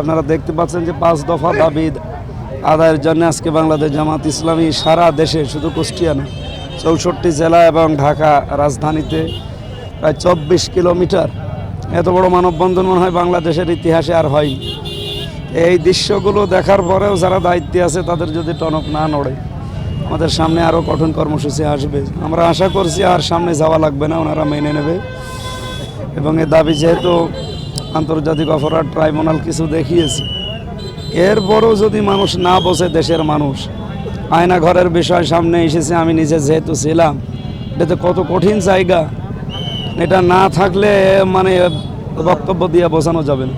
আপনারা দেখতে পাচ্ছেন যে পাঁচ দফা দাবি আদায়ের জন্য আজকে বাংলাদেশ জামাত ইসলামী সারা দেশে, শুধু কুষ্টিয়া না, চৌষট্টি জেলা এবং ঢাকা রাজধানীতে প্রায় চব্বিশ কিলোমিটার। এত বড় মানববন্ধন মনে হয় বাংলাদেশের ইতিহাসে আর হয়নি। এই দৃশ্যগুলো দেখার পরেও যারা দায়িত্বে আছে, তাদের যদি টনক না নড়ে, আমাদের সামনে আরও কঠিন কর্মসূচি আসবে। আমরা আশা করছি আর সামনে যাওয়া লাগবে না, ওনারা মেনে নেবে। এবং এ দাবি যেহেতু আন্তর্জাতিক অপরাধ ট্রাইব্যুনাল কিছু দেখিয়েছে। এরপরও যদি মানুষ না বসে দেশের মানুষ, আয়না ঘরের বিষয় সামনে এসেছে, আমি নিজে যেহেতু ছিলাম, এটা তো কত কঠিন জায়গা। এটা না থাকলে মানে বক্তব্য দিয়ে বোঝানো যাবে না।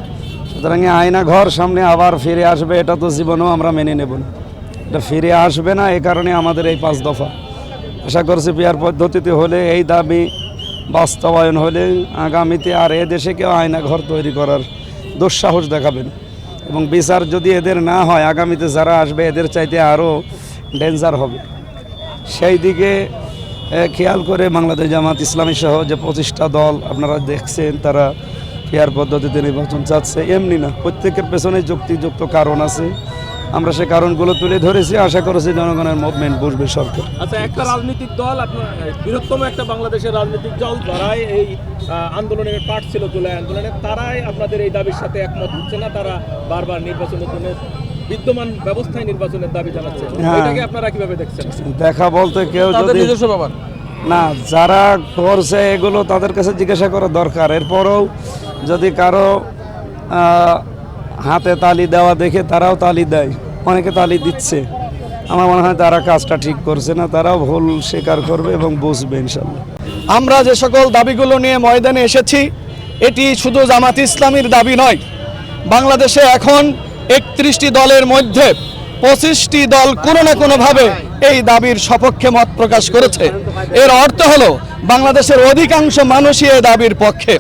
সুতরাং আয়না ঘর সামনে আবার ফিরে আসবে, এটা তো জীবনেও আমরা মেনে নেব না। এটা ফিরে আসবে না এই কারণে আমাদের এই পাঁচ দফা। আশা করছি পিয়ার পদ্ধতিতে হলে এই দাবি বাস্তবায়ন হলে আগামীতে আর এ দেশে কেউ আয়না ঘর তৈরি করার দুঃসাহস দেখাবেন। এবং বিচার যদি এদের না হয়, আগামীতে যারা আসবে, এদের চাইতে আরও ডেঞ্জার হবে। সেই দিকে খেয়াল করে বাংলাদেশ জামাত ইসলামী সহ যে পঁচিশটা দল আপনারা দেখছেন, তারা ফেয়ার পদ্ধতিতে নির্বাচন চাচ্ছে। এমনি না, প্রত্যেকের পেছনে যুক্তিযুক্ত কারণ আছে। আমরা সে কারণগুলো তুলে ধরেছি আশা করেছি জনগণের মুভমেন্ট বুঝবে সরকার। আচ্ছা একটা রাজনৈতিক দল আপনার বৃহত্তম একটা বাংলাদেশের রাজনৈতিক দল যারাই এই আন্দোলনের পার্ট ছিল জুলাই আন্দোলনে তারাই আপনাদের এই দাবির সাথে একমত হচ্ছে না তারা বারবার নির্বাচনের জন্য বিদ্যমান ব্যবস্থায় নির্বাচনের দাবি জানাচ্ছে। হ্যাঁ। এটাকে আপনারা কীভাবে দেখছেন? দেখা বলতে কেউ যদি ব্যাপার না যারা করছে এগুলো তাদের কাছে জিজ্ঞাসা করা দরকার। এরপরেও যদি কারও আহ, হাতে তালি দেওয়া দেখে তারাও তালি দেয়। অনেকে তালি দিচ্ছে। আমার মনে হয় তারা কাজটা ঠিক করছে না, তারাও ভুল স্বীকার করবে এবং বুঝবে ইনশাল্লাহ আমরা যে সকল দাবিগুলো নিয়ে ময়দানে এসেছি, এটি শুধু জামাত ইসলামীর দাবি নয়। বাংলাদেশে এখন একত্রিশটি দলের মধ্যে পঁচিশটি দল কোনো না কোনোভাবে এই দাবির সপক্ষে মত প্রকাশ করেছে। এর অর্থ হলো, বাংলাদেশের অধিকাংশ মানুষই এই দাবির পক্ষে।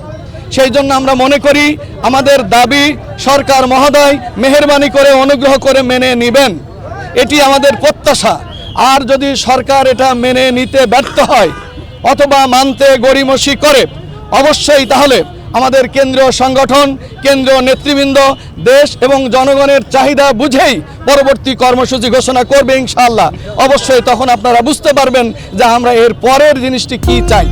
সেই জন্য আমরা মনে করি আমাদের দাবি সরকার মহোদয় মেহরবানি করে, অনুগ্রহ করে মেনে নেবেন। এটি আমাদের প্রত্যাশা। আর যদি সরকার এটা মেনে নিতে ব্যর্থ হয় অথবা মানতে গড়িমসি করে, অবশ্যই তাহলে আমাদের কেন্দ্রীয় সংগঠন, কেন্দ্রীয় নেতৃবৃন্দ, দেশ এবং জনগণের চাহিদা বুঝেই পরবর্তী কর্মসূচি ঘোষণা করবে ইনশাআল্লাহ। অবশ্যই তখন আপনারা বুঝতে পারবেন যে আমরা এর পরের জিনিসটি কি চাই।